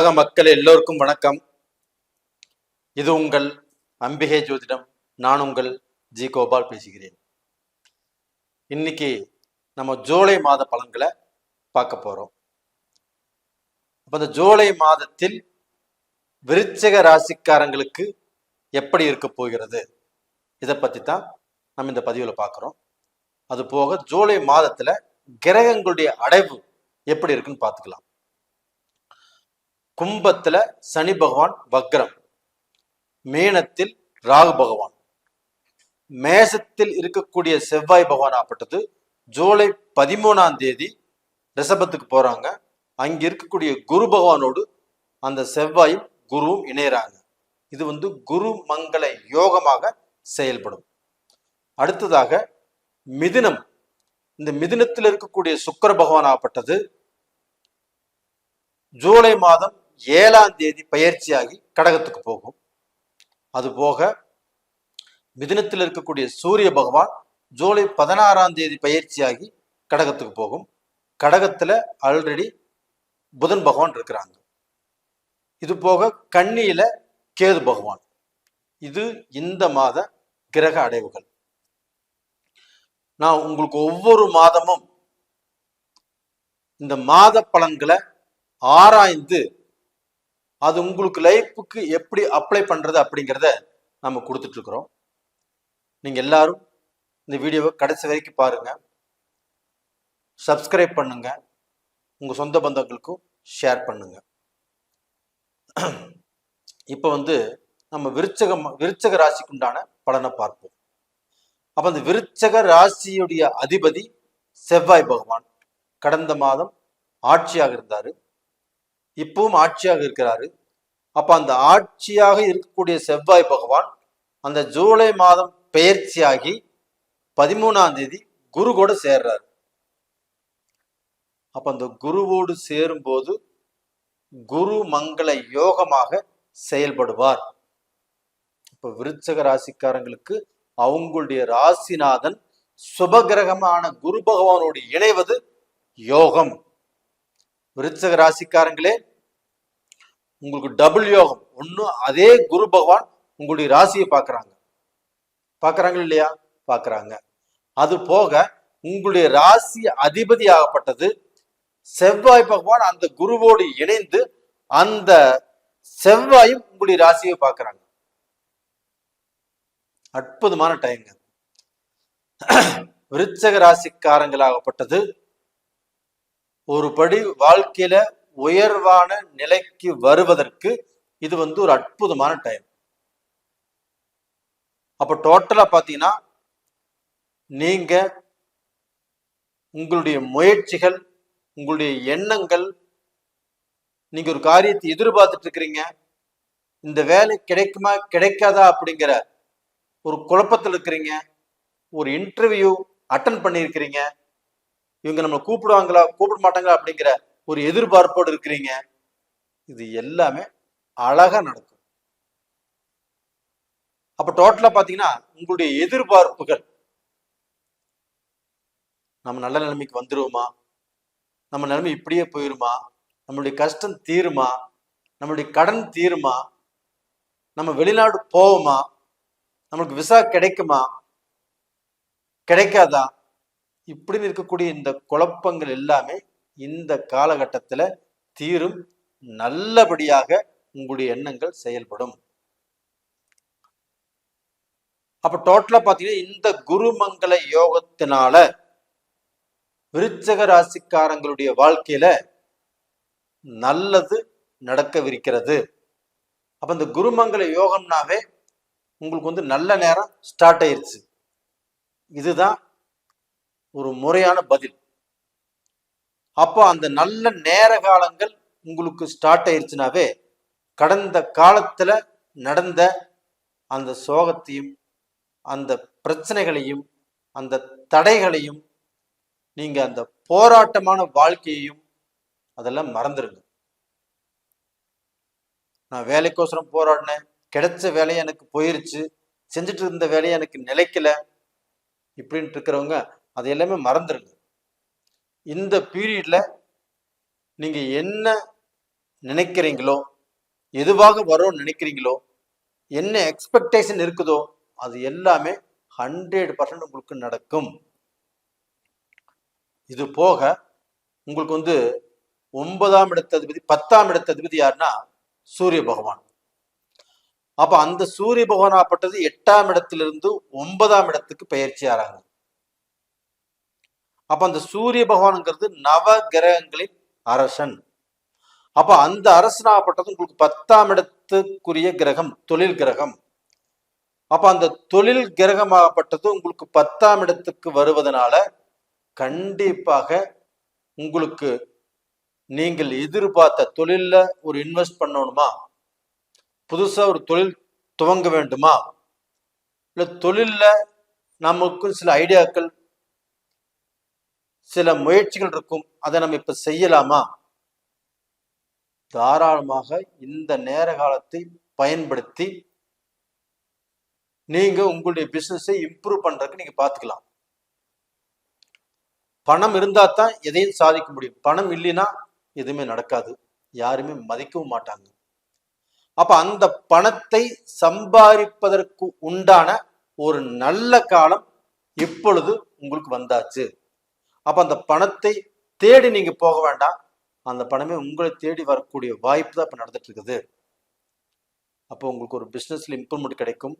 உலக மக்கள் எல்லோருக்கும் வணக்கம். இது உங்கள் அம்பிகை ஜோதிடம். நான் உங்கள் ஜி கோபால் பேசுகிறேன். இன்னைக்கு நம்ம ஜூலை மாத பலன்களை பார்க்க போறோம். அப்போ இந்த ஜூலை மாதத்தில் விருச்சக ராசிக்காரங்களுக்கு எப்படி இருக்க போகிறது? இதை பத்தி தான் நம்ம இந்த பதிவில் பார்க்குறோம். அது போக ஜூலை மாதத்துல கிரகங்களுடைய அடைவு எப்படி இருக்குன்னு பார்த்துக்கலாம். கும்பத்துல சனி பகவான் வக்ரம். மீனத்தில் ராகு பகவான். மேசத்தில் இருக்கக்கூடிய செவ்வாய் பகவான் ஆப்பட்டது ஜூலை பதிமூணாம் தேதி ரிஷபத்துக்கு போறாங்க. அங்க இருக்கக்கூடிய குரு பகவானோடு அந்த செவ்வாயும் குருவும் இணையறாங்க. இது வந்து குரு மங்கள யோகமாக செயல்படும். அடுத்ததாக மிதுனம். இந்த மிதுனத்தில் இருக்கக்கூடிய சுக்கர பகவான் ஆப்பட்டது ஜூலை மாதம் ஏழாம் தேதி பயிற்சியாகி கடகத்துக்கு போகும். அதுபோக மிதினத்தில் இருக்கக்கூடிய சூரிய பகவான் ஜூலை பதினாறாம் தேதி பயிற்சியாகி கடகத்துக்கு போகும். கடகத்தில் ஆல்ரெடி புதன் பகவான் இருக்கிறாங்க. இது போக கண்ணியில் கேது பகவான். இது இந்த மாத கிரக அடைவுகள். நான் உங்களுக்கு ஒவ்வொரு மாதமும் இந்த மாத பலன்களை ஆராய்ந்து அது உங்களுக்கு லைஃபுக்கு எப்படி அப்ளை பண்ணுறது அப்படிங்கிறத நம்ம கொடுத்துட்ருக்குறோம் நீங்கள் எல்லாரும் இந்த வீடியோவை கடைசி வரைக்கும் பாருங்கள் சப்ஸ்கிரைப் பண்ணுங்கள் உங்கள் சொந்த பந்தங்களுக்கும் ஷேர் பண்ணுங்க. இப்போ வந்து நம்ம விருச்சக விருச்சக ராசிக்குண்டான பலனை பார்ப்போம். அப்போ அந்த விருச்சக ராசியுடைய அதிபதி செவ்வாய் பகவான். கடந்த மாதம் ஆட்சியாக இருந்தாரு. இப்பவும் ஆட்சியாக இருக்கிறாரு. அப்ப அந்த ஆட்சியாக இருக்கக்கூடிய செவ்வாய் பகவான் அந்த ஜூலை மாதம் பெயர்ச்சியாகி பதிமூணாம் தேதி குரு கூட சேர்றாரு. அப்ப அந்த குருவோடு சேரும்போது குரு மங்கள யோகமாக செயல்படுவார். இப்ப விருச்சக ராசிக்காரங்களுக்கு அவங்களுடைய ராசிநாதன் சுபகிரகமான குரு பகவானோடு இணைவது யோகம். விருச்சக ராசிக்காரங்களே உங்களுக்கு டபுள் யோகம். ஒன்றும் அதே குரு பகவான் உங்களுடைய ராசியை பார்க்குறாங்க. பார்க்குறாங்க இல்லையா? பார்க்குறாங்க. அது போக உங்களுடைய ராசி அதிபதி ஆகப்பட்டது. செவ்வாய் பகவான் அந்த குருவோடு இணைந்து அந்த செவ்வாயும் உங்களுடைய ராசியை பார்க்குறாங்க. அற்புதமான டைம்ங்க விருச்சக ராசிக்காரங்களாகப்பட்டது. ஒரு படி வாழ்க்கையில உயர்வான நிலைக்கு வருவதற்கு இது வந்து ஒரு அற்புதமான டைம் அப்ப டோட்டலா பாத்தீங்கன்னா நீங்க உங்களுடைய முயற்சிகள் உங்களுடைய எண்ணங்கள் நீங்க ஒரு காரியத்தை எதிர்பார்த்துட்டு இருக்கிறீங்க இந்த வேலை கிடைக்குமா கிடைக்காதா அப்படிங்கிற ஒரு குழப்பத்தில் இருக்கிறீங்க ஒரு இன்டர்வியூ அட்டன் பண்ணியிருக்கிறீங்க இவங்க நம்மளை கூப்பிடுவாங்களா கூப்பிட மாட்டாங்களா அப்படிங்கிற ஒரு எதிர்பார்ப்போடு இருக்கிறீங்க. இது எல்லாமே அழகா நடக்கும். அப்ப டோட்டலா பாத்தீங்கன்னா உங்களுடைய எதிர்பார்ப்புகள். நம்ம நல்ல நிலைமைக்கு வந்துருவோமா? நம்ம நிலைமை இப்படியே போயிருமா? நம்மளுடைய கஷ்டம் தீருமா? நம்மளுடைய கடன் தீருமா? நம்ம வெளிநாடு போவோமா? நம்மளுக்கு விசா கிடைக்குமா? கிடைக்காதா? இப்படின்னு இருக்கக்கூடிய இந்த குழப்பங்கள் எல்லாமே இந்த காலகட்டத்துல தீரும். நல்லபடியாக உங்களுடைய எண்ணங்கள் செயல்படும். அப்ப டோட்டலா பாத்தீங்கன்னா இந்த குருமங்கள யோகத்தினால விருச்சக ராசிக்காரங்களுடைய வாழ்க்கையில நல்லது நடக்கவிருக்கிறது. அப்ப இந்த குருமங்கள யோகம்னாவே உங்களுக்கு வந்து நல்ல நேரம் ஸ்டார்ட் ஆயிருச்சு. இதுதான் ஒரு முறையான பதில். அப்போ அந்த நல்ல நேர காலங்கள் உங்களுக்கு ஸ்டார்ட் ஆயிருச்சுனாவே கடந்த காலத்துல நடந்த அந்த சோகத்தையும் அந்த பிரச்சனைகளையும் அந்த தடைகளையும் நீங்க அந்த போராட்டமான வாழ்க்கையையும் அதெல்லாம் மறந்துடுங்க நான் வேலைக்கோசரம் போராடினேன் கிடைச்ச வேலையை எனக்கு போயிருச்சு செஞ்சுட்டு இருந்த வேலையை எனக்கு நிலைக்கல இப்படின்ட்டு இருக்கிறவங்க அது எல்லாமே மறந்துடுங்க இந்த பீரியட்ல நீங்க என்ன நினைக்கிறீங்களோ எதுவாக வரும்னு நினைக்கிறீங்களோ என்ன எக்ஸ்பெக்டேஷன் இருக்குதோ அது எல்லாமே ஹண்ட்ரட் பர்சன்ட் உங்களுக்கு நடக்கும். இது போக உங்களுக்கு வந்து ஒன்பதாம் இடத்ததிபதி பத்தாம் இடத்ததிபதி யாருன்னா சூரிய பகவான். அப்ப அந்த சூரிய பகவான் ஆப்பட்டது எட்டாம் இடத்திலிருந்து ஒன்பதாம் இடத்துக்கு பயிற்சி ஆறாங்க. அப்ப அந்த சூரிய பகவான்ங்கிறது நவ கிரகங்களின் அரசன். அப்ப அந்த அரசனாகப்பட்டது உங்களுக்கு பத்தாம் இடத்துக்குரிய கிரகம் தொழில் கிரகம். அப்ப அந்த தொழில் கிரகமாகப்பட்டது உங்களுக்கு பத்தாம் இடத்துக்கு வருவதனால கண்டிப்பாக உங்களுக்கு நீங்கள் எதிர்பார்த்த தொழில்ல ஒரு இன்வெஸ்ட் பண்ணணுமா? புதுசா ஒரு தொழில் துவங்க வேண்டுமா? இல்ல தொழிலில் நமக்கும் சில ஐடியாக்கள் சில முயற்சிகள் இருக்கும். அதை நம்ம இப்ப செய்யலாமா? தாராளமாக இந்த நேர காலத்தை பயன்படுத்தி நீங்க உங்களுடைய பிசினஸை இம்ப்ரூவ் பண்றதுக்கு நீங்க பாத்துக்கலாம். பணம் இருந்தா தான் எதையும் சாதிக்க முடியும். பணம் இல்லைன்னா எதுவுமே நடக்காது. யாருமே மதிக்கவும் மாட்டாங்க. அப்ப அந்த பணத்தை சம்பாதிப்பதற்கு உண்டான ஒரு நல்ல காலம் இப்பொழுது உங்களுக்கு வந்தாச்சு. அப்போ அந்த பணத்தை தேடி நீங்க போக வேண்டாம். அந்த பணமே உங்களை தேடி வரக்கூடிய வாய்ப்பு தான் இப்போ நடந்துட்டு இருக்குது அப்போ உங்களுக்கு ஒரு பிஸ்னஸில் இம்ப்ரூவ்மெண்ட் கிடைக்கும்.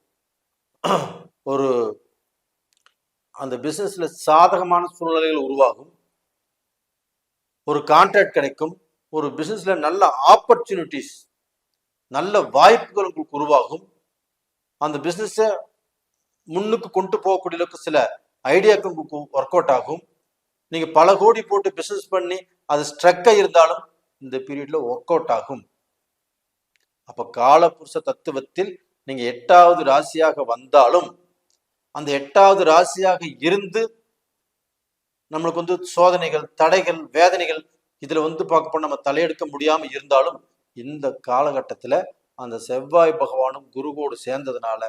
ஒரு அந்த பிஸ்னஸில் சாதகமான சூழ்நிலைகள் உருவாகும். ஒரு கான்ட்ராக்ட் கிடைக்கும். ஒரு பிஸ்னஸில் நல்ல ஆப்பர்ச்சுனிட்டிஸ் நல்ல வாய்ப்புகள் உங்களுக்கு உருவாகும். அந்த பிஸ்னஸை முன்னுக்கு கொண்டு போகக்கூடிய அளவுக்கு சில ஐடியாக்கள் உங்களுக்கு ஒர்க் அவுட் ஆகும். நீங்க பல கோடி போட்டு பிசினஸ் பண்ணி அது ஸ்ட்ரக்கா இருந்தாலும் இந்த பீரியட்ல ஒர்க் அவுட் ஆகும். அப்ப காலபுருஷ தத்துவத்தில் நீங்க எட்டாவது ராசியாக வந்தாலும் அந்த எட்டாவது ராசியாக இருந்து நம்மளுக்கு வந்து சோதனைகள் தடைகள் வேதனைகள் இதுல வந்து பார்க்க நம்ம தலையெடுக்க முடியாம இருந்தாலும் இந்த காலகட்டத்துல அந்த செவ்வாய் பகவானும் குருவோடு சேர்ந்ததுனால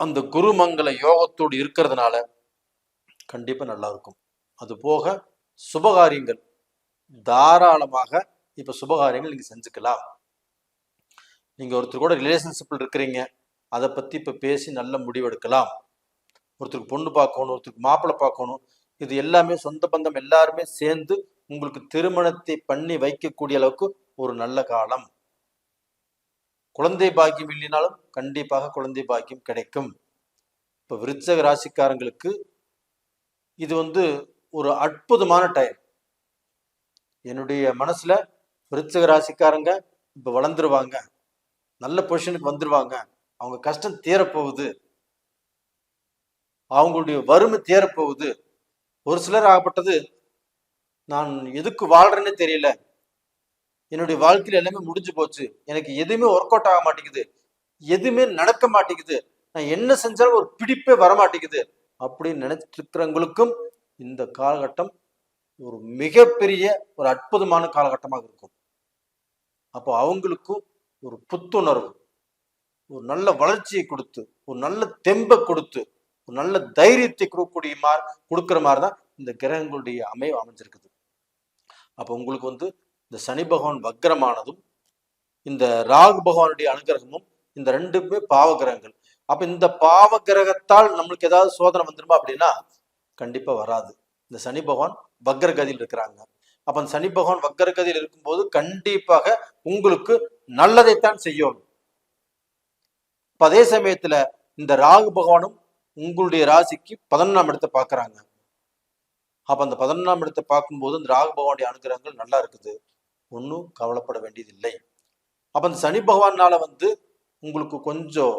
அந்த குருமங்கல யோகத்தோடு இருக்கிறதுனால கண்டிப்பாக நல்லா இருக்கும் அது போக சுபகாரியங்கள். தாராளமாக இப்போ சுபகாரியங்கள் நீங்கள் செஞ்சுக்கலாம். நீங்கள் ஒருத்தர் கூட ரிலேஷன்ஷிப்பில் இருக்கிறீங்க. அதை பற்றி இப்போ பேசி நல்ல முடிவெடுக்கலாம். ஒருத்தருக்கு பொண்ணு பார்க்கணும் ஒருத்தருக்கு மாப்பிள்ளை பார்க்கணும் இது எல்லாமே சொந்த பந்தம் எல்லாருமே சேர்ந்து உங்களுக்கு திருமணத்தை பண்ணி வைக்கக்கூடிய அளவுக்கு ஒரு நல்ல காலம். குழந்தை பாக்கியம் இல்லைனாலும் கண்டிப்பாக குழந்தை பாக்கியம் கிடைக்கும். இப்போ விருச்சக ராசிக்காரங்களுக்கு இது வந்து ஒரு அற்புதமான டைம் என்னுடைய மனசுல விருச்சக ராசிக்காரங்க இப்ப வளர்ந்துருவாங்க. நல்ல பொசிஷனுக்கு வந்துருவாங்க. அவங்க கஷ்டம் தேரப்போகுது அவங்களுடைய வறுமை தேரப்போகுது ஒரு சிலர் ஆகப்பட்டது நான் எதுக்கு வாழ்றேன்னு தெரியல. என்னுடைய வாழ்க்கையில எல்லாமே முடிஞ்சு போச்சு. எனக்கு எதுவுமே ஒர்க் அவுட் ஆக மாட்டேங்குது. எதுவுமே நடக்க மாட்டேங்குது. நான் என்ன செஞ்சாலும் ஒரு பிடிப்பே வர மாட்டேங்குது அப்படின்னு நினைச்சிட்டு இருக்கிறவங்களுக்கும் இந்த காலகட்டம் ஒரு மிகப்பெரிய ஒரு அற்புதமான காலகட்டமாக இருக்கும். அப்போ அவங்களுக்கும் ஒரு புத்துணர்வு ஒரு நல்ல வளர்ச்சியை கொடுத்து ஒரு நல்ல தெம்பை கொடுத்து ஒரு நல்ல தைரியத்தை கொடுக்கக்கூடிய மாதிரி கொடுக்குற மாதிரி தான் இந்த கிரகங்களுடைய அமைவு அமைஞ்சிருக்குது. அப்போ உங்களுக்கு வந்து இந்த சனி பகவான் வக்ரமானதும் இந்த ராகு பகவானுடைய அனுகிரகமும் இந்த ரெண்டுமே பாவ கிரகங்கள். அப்ப இந்த பாவ கிரகத்தால் நம்மளுக்கு ஏதாவது சோதனை வந்துருமா அப்படின்னா கண்டிப்பா வராது. இந்த சனி பகவான் வக்ரகதியில் இருக்கிறாங்க. அப்ப அந்த சனி பகவான் வக்ரகதியில் இருக்கும்போது கண்டிப்பாக உங்களுக்கு நல்லதைத்தான் செய்யும். அதே சமயத்துல இந்த ராகு பகவானும் உங்களுடைய ராசிக்கு பதினொன்றாம் இடத்தை பார்க்கறாங்க. அப்ப அந்த பதினொன்றாம் இடத்தை பார்க்கும்போது இந்த ராகு பகவானுடைய அனுகிரகங்கள் நல்லா இருக்குது. ஒன்றும் கவலைப்பட வேண்டியதில்லை. அப்ப அந்த சனி பகவானால வந்து உங்களுக்கு கொஞ்சம்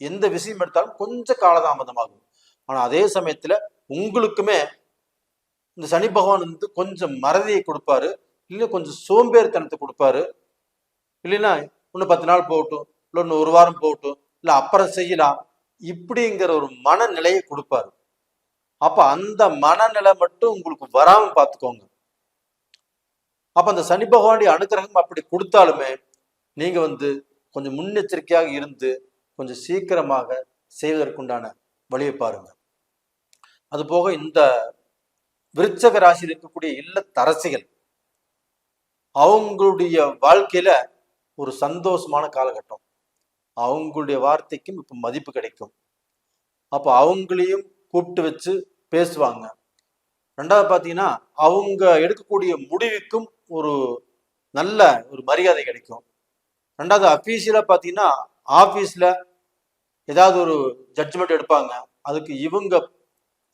எந்த விஷயம் எடுத்தாலும் கொஞ்சம் காலதாமதமாகும். ஆனா அதே சமயத்துல உங்களுக்குமே இந்த சனி பகவான் வந்து கொஞ்சம் மறதியை கொடுப்பாரு. இல்லை கொஞ்சம் சோம்பேறித்தனத்தை கொடுப்பாரு. இல்லைன்னா இன்னும் பத்து நாள் போகட்டும். இல்லை இன்னும் ஒரு வாரம் போகட்டும். இல்லை அப்புறம் செய்யலாம். இப்படிங்கிற ஒரு மனநிலையை கொடுப்பாரு. அப்ப அந்த மனநிலை மட்டும் உங்களுக்கு வராம பார்த்துக்கோங்க. அப்ப அந்த சனி பகவானுடைய அனுகிரகம் அப்படி கொடுத்தாலுமே நீங்க வந்து கொஞ்சம் முன்னெச்சரிக்கையாக இருந்து கொஞ்சம் சீக்கிரமாக செய்வதற்குண்டான வழியை பாருங்க. அதுபோக இந்த விருச்சக ராசியில் இருக்கக்கூடிய இல்லத்தரசிகள் அவங்களுடைய வாழ்க்கையில ஒரு சந்தோஷமான காலகட்டம். அவங்களுடைய வார்த்தைக்கும் இப்போ மதிப்பு கிடைக்கும். அப்போ அவங்களையும் கூப்பிட்டு வச்சு பேசுவாங்க. ரெண்டாவது பார்த்தீங்கன்னா அவங்க எடுக்கக்கூடிய முடிவுக்கும் ஒரு நல்ல ஒரு மரியாதை கிடைக்கும். ரெண்டாவது அஃபீஷியலாக பார்த்தீங்கன்னா ஆஃபீஸில் ஏதாவது ஒரு ஜட்ஜ்மெண்ட் எடுப்பாங்க. அதுக்கு இவங்க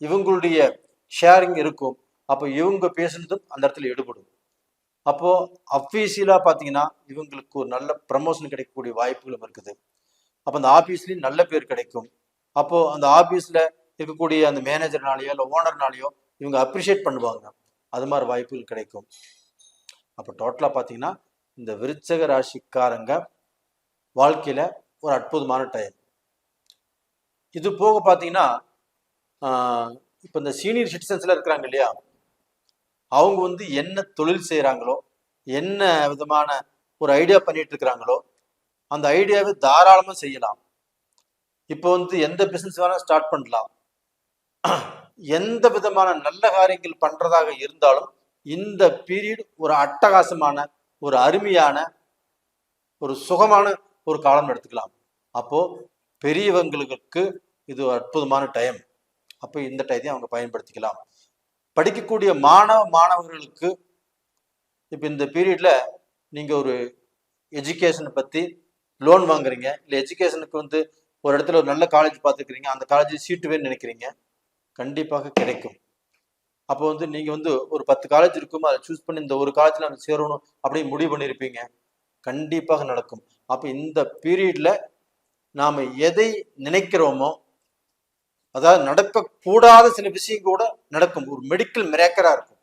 இவங்களுடைய ஷேரிங் இருக்கும். அப்போ இவங்க பேசுனதும் அந்த இடத்துல எடுபடும் அப்போது அஃபீஷியலாக பார்த்தீங்கன்னா இவங்களுக்கு ஒரு நல்ல ப்ரமோஷன் கிடைக்கக்கூடிய வாய்ப்புகளும் இருக்குது. அப்போ அந்த ஆஃபீஸ்லேயும் நல்ல பேர் கிடைக்கும். அப்போது அந்த ஆஃபீஸில் இருக்கக்கூடிய அந்த மேனேஜர்னாலேயோ இல்லை ஓனர்னாலேயோ இவங்க அப்ரிஷியேட் பண்ணுவாங்க. அது மாதிரி வாய்ப்புகள் கிடைக்கும். அப்போ டோட்டலாக பார்த்தீங்கன்னா இந்த விருச்சக ராசிக்காரங்க வாழ்க்கையில் ஒரு அற்புதமான டைம் இது போக பார்த்தீங்கன்னா இப்போ இந்த சீனியர் சிட்டிசன்ஸ்லாம் இருக்கிறாங்க இல்லையா? அவங்க வந்து என்ன தொழில் செய்கிறாங்களோ என்ன விதமான ஒரு ஐடியா பண்ணிட்டு இருக்கிறாங்களோ அந்த ஐடியாவை தாராளமாக செய்யலாம். இப்போ வந்து எந்த பிசினஸ் வேணால் ஸ்டார்ட் பண்ணலாம். எந்த விதமான நல்ல காரியங்கள் பண்றதாக இருந்தாலும் இந்த பீரியட் ஒரு அட்டகாசமான ஒரு அருமையான ஒரு சுகமான ஒரு காலம் எடுத்துக்கலாம். அப்போ பெரியவங்களுக்கு இது ஒரு அற்புதமான டைம் அப்போ இந்த டயத்தையும் அவங்க பயன்படுத்திக்கலாம். படிக்கக்கூடிய மாணவ மாணவர்களுக்கு இப்போ இந்த பீரியடில் நீங்கள் ஒரு எஜுகேஷனை பற்றி லோன் வாங்குறீங்க. இல்லை எஜுகேஷனுக்கு வந்து ஒரு இடத்துல ஒரு நல்ல காலேஜ் பார்த்துக்கிறீங்க. அந்த காலேஜ் சீட்டு வேணும்னு நினைக்கிறீங்க. கண்டிப்பாக கிடைக்கும். அப்போ வந்து நீங்கள் வந்து ஒரு பத்து காலேஜ் இருக்குமோ அதை சூஸ் பண்ணி இந்த ஒரு காலேஜில் நான் சேரணும் அப்படின்னு முடிவு பண்ணியிருப்பீங்க. கண்டிப்பாக நடக்கும். அப்போ இந்த பீரியடில் நாம எதை நினைக்கிறோமோ அதாவது நடக்கக்கூடாத சில விஷயம் கூட நடக்கும். ஒரு மெடிக்கல் மிரேக்கரா இருக்கும்.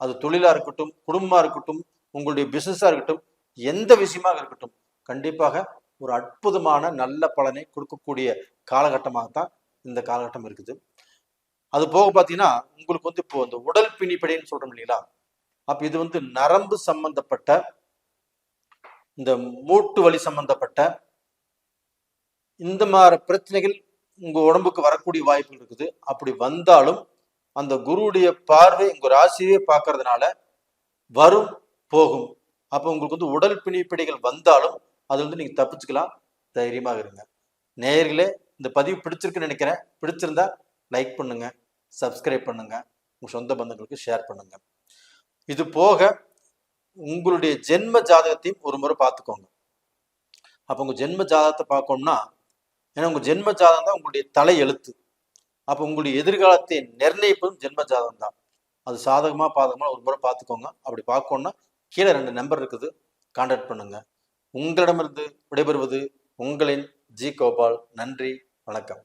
அது தொழிலா இருக்கட்டும் குடும்பமா இருக்கட்டும் உங்களுடைய பிசினஸா இருக்கட்டும் எந்த விஷயமாக இருக்கட்டும் கண்டிப்பாக ஒரு அற்புதமான நல்ல பலனை கொடுக்கக்கூடிய காலகட்டமாகத்தான் இந்த காலகட்டம் இருக்குது. அது போக பார்த்தீங்கன்னா உங்களுக்கு வந்து இப்போ இந்த உடல் பிணிப்படைன்னு சொல்றோம் இல்லைங்களா? அப்போ இது வந்து நரம்பு சம்பந்தப்பட்ட இந்த மூட்டு வலி சம்பந்தப்பட்ட இந்த மாதிரி பிரச்சனைகள் உங்க உடம்புக்கு வரக்கூடிய வாய்ப்புகள் இருக்குது. அப்படி வந்தாலும் அந்த குருவுடைய பார்வை உங்க ராசியே பார்க்கறதுனால வரும் போகும். அப்போ உங்களுக்கு வந்து உடல் பிணிப்பிடைகள் வந்தாலும் அதுல இருந்து நீங்க தப்பிச்சுக்கலாம். தைரியமாக இருங்க. நேயர்களே இந்த பதிவு பிடிச்சிருக்குன்னு நினைக்கிறேன். பிடிச்சிருந்தா லைக் பண்ணுங்க சப்ஸ்கிரைப் பண்ணுங்க உங்க சொந்த பந்தங்களுக்கு ஷேர் பண்ணுங்க. இது போக உங்களுடைய ஜென்ம ஜாதகத்தையும் ஒரு முறை பார்த்துக்கோங்க. அப்போ உங்க ஜென்ம ஜாதகத்தை பார்க்கணும்னா ஏன்னா உங்க ஜென்ம ஜாதகம் தான் உங்களுடைய தலை எழுத்து அப்போ உங்களுடைய எதிர்காலத்தை நிர்ணயிப்பதும் ஜென்ம ஜாதகம் தான். அது சாதகமா பாதகமா ஒரு முறை பார்த்துக்கோங்க. அப்படி பார்க்கணும்னா கீழே ரெண்டு நம்பர் இருக்குது. கான்டாக்ட் பண்ணுங்க. உங்களிடமிருந்து விடைபெறுவது உங்களின் ஜி கோபால். நன்றி. வணக்கம்.